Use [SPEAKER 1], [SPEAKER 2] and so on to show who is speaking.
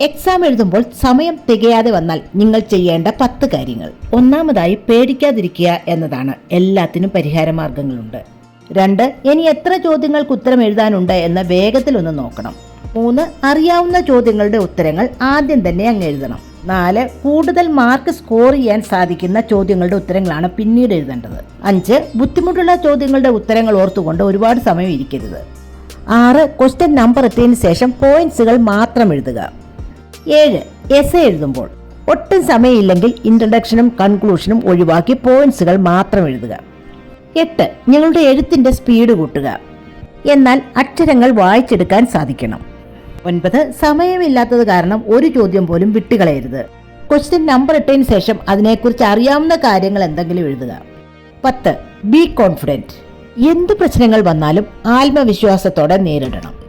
[SPEAKER 1] Exam എഴുതുമ്പോൾ സമയം തികയാതെ വന്നാൽ നിങ്ങൾ ചെയ്യേണ്ട പത്ത് കാര്യങ്ങൾ. ഒന്നാമതായി പേടിക്കാതിരിക്കുക എന്നതാണ്. എല്ലാത്തിനും പരിഹാര മാർഗങ്ങളുണ്ട് രണ്ട് ഇനി എത്ര ചോദ്യങ്ങൾക്ക് ഉത്തരം എഴുതാനുണ്ട് എന്ന് വേഗത്തിൽ ഒന്ന് നോക്കണം. മൂന്ന് അറിയാവുന്ന ചോദ്യങ്ങളുടെ ഉത്തരങ്ങൾ ആദ്യം തന്നെ അങ്ങ് എഴുതണം. നാല് കൂടുതൽ മാർക്ക് സ്കോർ ചെയ്യാൻ സാധിക്കുന്ന ചോദ്യങ്ങളുടെ ഉത്തരങ്ങളാണ് പിന്നീട് എഴുതേണ്ടത്. അഞ്ച് ബുദ്ധിമുട്ടുള്ള ചോദ്യങ്ങളുടെ ഉത്തരങ്ങൾ ഓർത്തുകൊണ്ട് ഒരുപാട് സമയം ഇരിക്കരുത്. ആറ് ക്വസ്റ്റ്യൻ നമ്പർ എത്തിയതിനു ശേഷം പോയിന്റ്സുകൾ മാത്രം എഴുതുക. ഏഴ് എസ് എഴുതുമ്പോൾ. ഒട്ടും സമയമില്ലെങ്കിൽ ഇൻട്രഡക്ഷനും കൺക്ലൂഷനും ഒഴിവാക്കി പോയിന്റ്സുകൾ മാത്രം എഴുതുക. എട്ട് നിങ്ങളുടെ എഴുത്തിന്റെ സ്പീഡ് കൂട്ടുക. എന്നാൽ അക്ഷരങ്ങൾ വായിച്ചെടുക്കാൻ സാധിക്കണം. ഒൻപത് സമയമില്ലാത്തത് കാരണം ഒരു ചോദ്യം പോലും വിട്ടുകളയരുത്. ക്വസ്റ്റ്യൻ നമ്പർ ഇട്ടതിന് ശേഷം അതിനെക്കുറിച്ച് അറിയാവുന്ന കാര്യങ്ങൾ എന്തെങ്കിലും എഴുതുക. പത്ത് ബി കോൺഫിഡന്റ് എന്ത് പ്രശ്നങ്ങൾ വന്നാലും ആത്മവിശ്വാസത്തോടെ നേരിടണം.